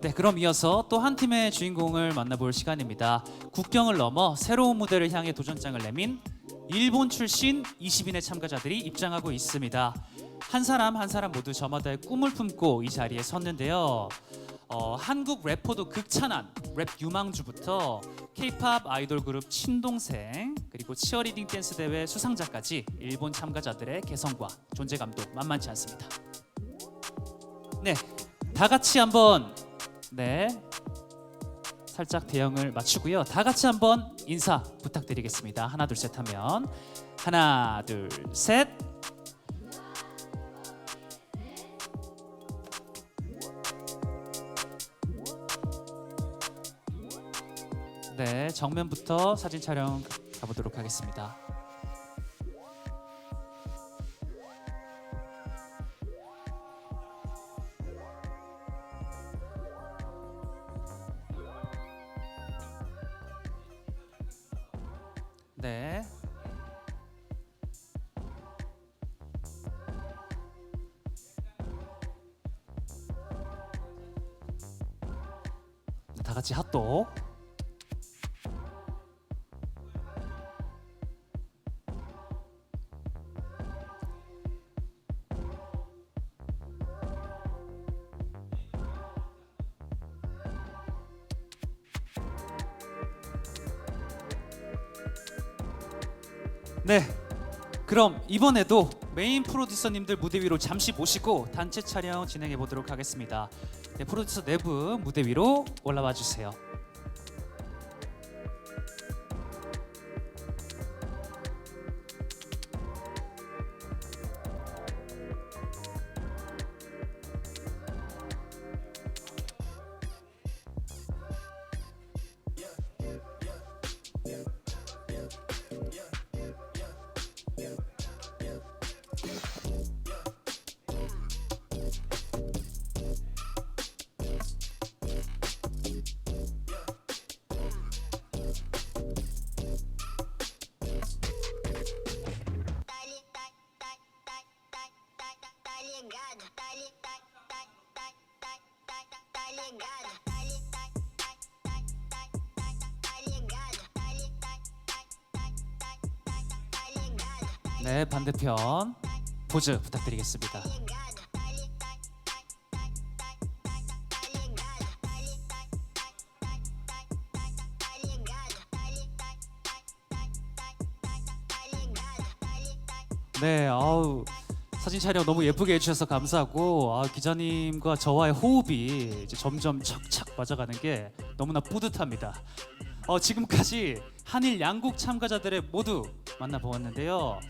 네, 그럼 이어서 또 한 팀의 주인공을 만나볼 시간입니다. 국경을 넘어 새로운 무대를 향해 도전장을 내민 일본 출신 20인의 참가자들이 입장하고 있습니다. 한 사람 한 사람 모두 저마다의 꿈을 품고 이 자리에 섰는데요. 어, 한국 래퍼도 극찬한 랩 유망주부터 K-팝 아이돌 그룹 친동생 그리고 치어리딩 댄스 대회 수상자까지 일본 참가자들의 개성과 존재감도 만만치 않습니다. 네, 다 같이 한번 네 살짝 대형을 맞추고요. 다 같이 한번 인사 부탁드리겠습니다. 하나 둘 셋 하면 하나 둘 셋. 네, 정면부터 사진 촬영 가보도록 하겠습니다. 네. 다 같이 핫도. 네. 그럼 이번에도 메인 프로듀서님들 무대 위로 잠시 모시고 단체 촬영 진행해 보도록 하겠습니다. 네, 프로듀서 내부 무대 위로 올라와 주세요. 네, 반대편 포즈 부탁드리겠습니다. 네, 아우 사진 촬영 너무 예쁘게 해주셔서 감사하고 아, 기자님과 저와의 호흡이 이제 점점 착착 맞아가는 게 너무나 뿌듯합니다. 어, 지금까지 한일 양국 참가자들의 모두 만나보았는데요.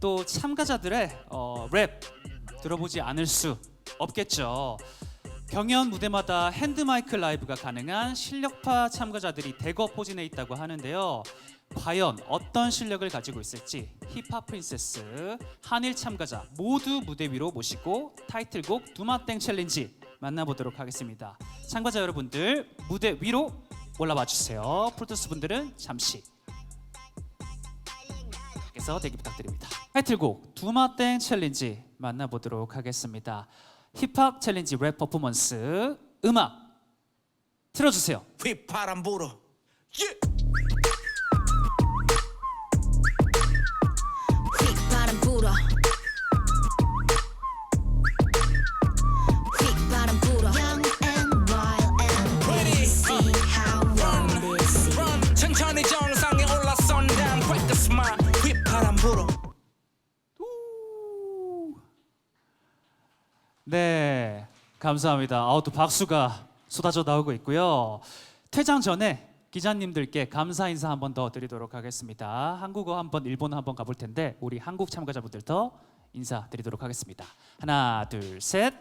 또 참가자들의 어, 랩 들어보지 않을 수 없겠죠. 경연 무대마다 핸드마이크 라이브가 가능한 실력파 참가자들이 대거 포진해 있다고 하는데요. 과연 어떤 실력을 가지고 있을지 힙합 프린세스 한일 참가자 모두 무대 위로 모시고 타이틀곡 두마땡 챌린지 만나보도록 하겠습니다. 참가자 여러분들 무대 위로 올라와 주세요. 프로듀스 분들은 잠시 그래서 대기 부탁드립니다. 타이틀곡 두마땡 챌린지 만나보도록 하겠습니다. 힙합 챌린지 랩 퍼포먼스 음악 틀어주세요. 휘파람 불어 예! 네, 감사합니다. 아우 또 박수가 쏟아져 나오고 있고요. 퇴장 전에 기자님들께 감사 인사 한 번 더 드리도록 하겠습니다. 한국어 한 번, 일본어 한 번 가볼 텐데 우리 한국 참가자분들 더 인사 드리도록 하겠습니다. 하나, 둘, 셋.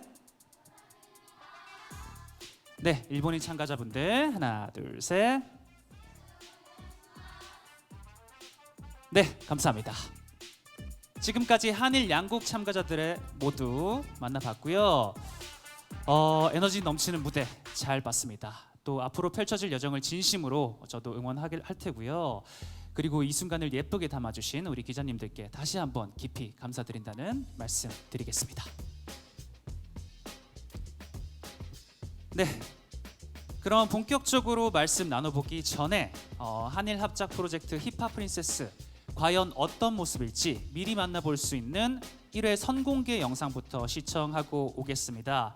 네, 일본인 참가자분들 하나, 둘, 셋. 네, 감사합니다. 지금까지 한일 양국 참가자들의 모두 만나봤고요. 어, 에너지 넘치는 무대 잘 봤습니다. 또 앞으로 펼쳐질 여정을 진심으로 저도 응원하길 할 테고요. 그리고 이 순간을 예쁘게 담아주신 우리 기자님들께 다시 한번 깊이 감사드린다는 말씀 드리겠습니다. 네, 그럼 본격적으로 말씀 나눠보기 전에 어, 한일 합작 프로젝트 힙합 프린세스 과연 어떤 모습일지 미리 만나볼 수 있는 1회 선공개 영상부터 시청하고 오겠습니다.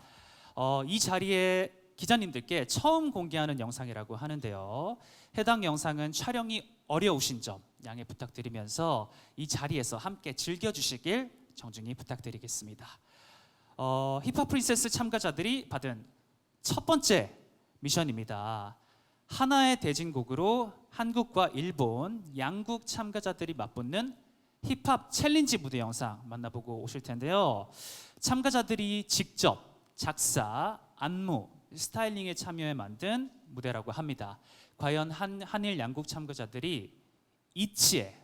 어, 이 자리에 기자님들께 처음 공개하는 영상이라고 하는데요. 해당 영상은 촬영이 어려우신 점 양해 부탁드리면서 이 자리에서 함께 즐겨주시길 정중히 부탁드리겠습니다. 어, 힙합 프린세스 참가자들이 받은 첫 번째 미션입니다. 하나의 대진곡으로 한국과 일본 양국 참가자들이 맞붙는 힙합 챌린지 무대 영상 만나보고 오실 텐데요. 참가자들이 직접 작사, 안무, 스타일링에 참여해 만든 무대라고 합니다. 과연 한 한일 양국 참가자들이 이치에